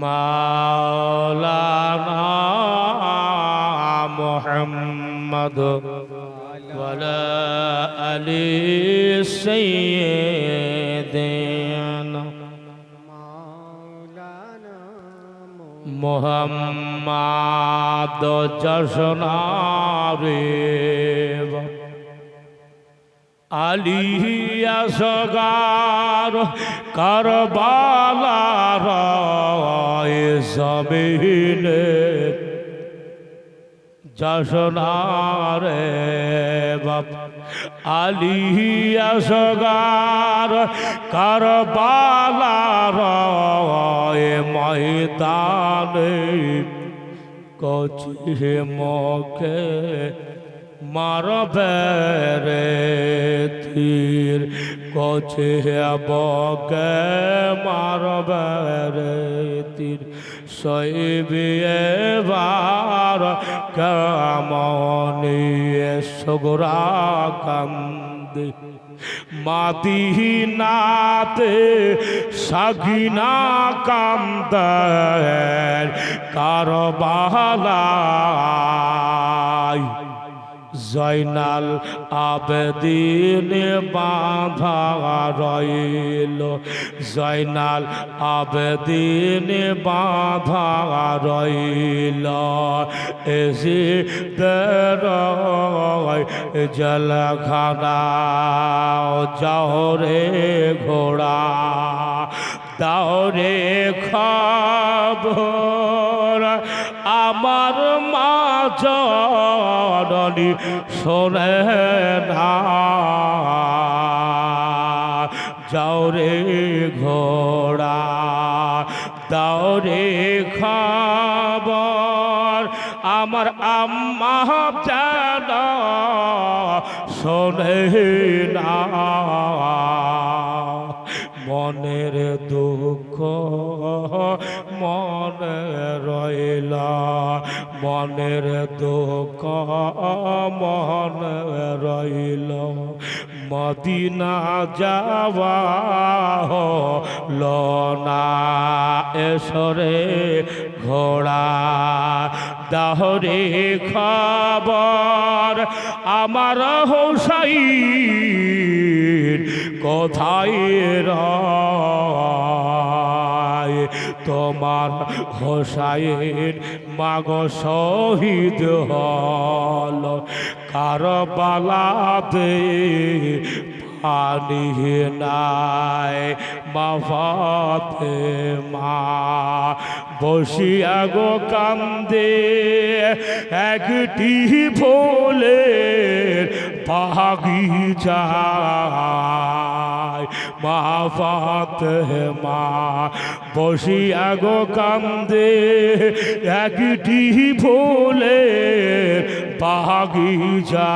মাওলানা মোহাম্মদ ওয়ালা আলি সাইয়্যিদিনা মাওলানা মোহাম্মদ জশনারে আলী আসগার করবালার জমিনে যশনারে বাপ। আলিয়া সগার করবালার ময়দানে কচি মুখে মারবে রে তীর। কচে বকে মারবে রে তীর কামনি সগরা কান্দি। মাদিনাতে সাগিনা কান্দার কারবালায় জয়নাল আবেদিন বাঁধা রইল। জয়নাল আবেদিন বাঁধা রইল। এসে জলখানা, জহরে ঘোড়া দাওরে খবর। আমার মা জননী শোনে না। যাওরে ঘোড়া দাওরে খবর। আমার আম্মা যেন শোনে না। মনের দুঃখ মনে রইল। মনের দুঃখ মনে রইল। মদিনা যাওয়া লনা এসরে ঘোড়া, দাহরে খবর। আমার হোসাই কোথায় রায়? তোমার হোসাইন মাগ শহীদ হল। কারবালাতে পানি নাই, মাফাতে মা। বসিয়া গো কান্দে একটি ফুলের বাগিচা। মা ফাতে মা। বসিয়া গো কান্দে একটি ভোলে বাগি বাগিচা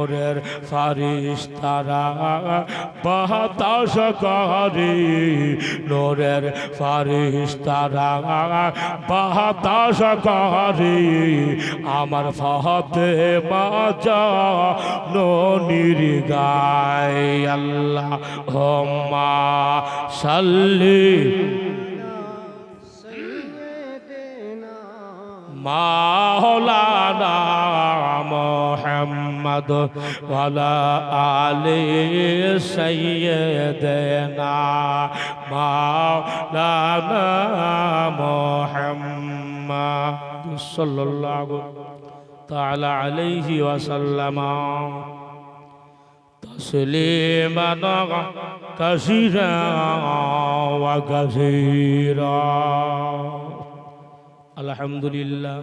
নোরের ফারিস তারা বাতাস করে নোরের ফারিস তারা বাতাস করে আমার ফতে মাজা ননির গায় আল্লাহ হম্মা সাল্লি মাওলানা محمد وعلى آل سيدنا مولانا محمد صلى الله تعالى عليه وسلم. تسليما كثيرا وكثيرا. الحمد لله.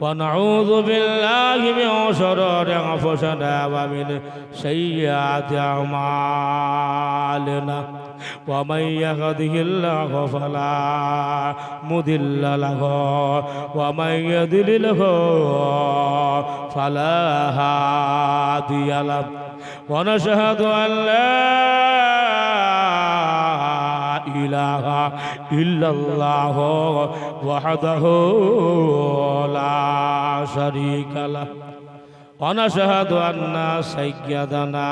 ونعوذ بالله من شرور أنفسنا ومن سيئات أعمالنا ومن يهده الله فلا مضل له ومن يضلله فلا هادي له ونشهد أن لا إله إلا الله وحده لا شريك له ونشهد أن سيدنا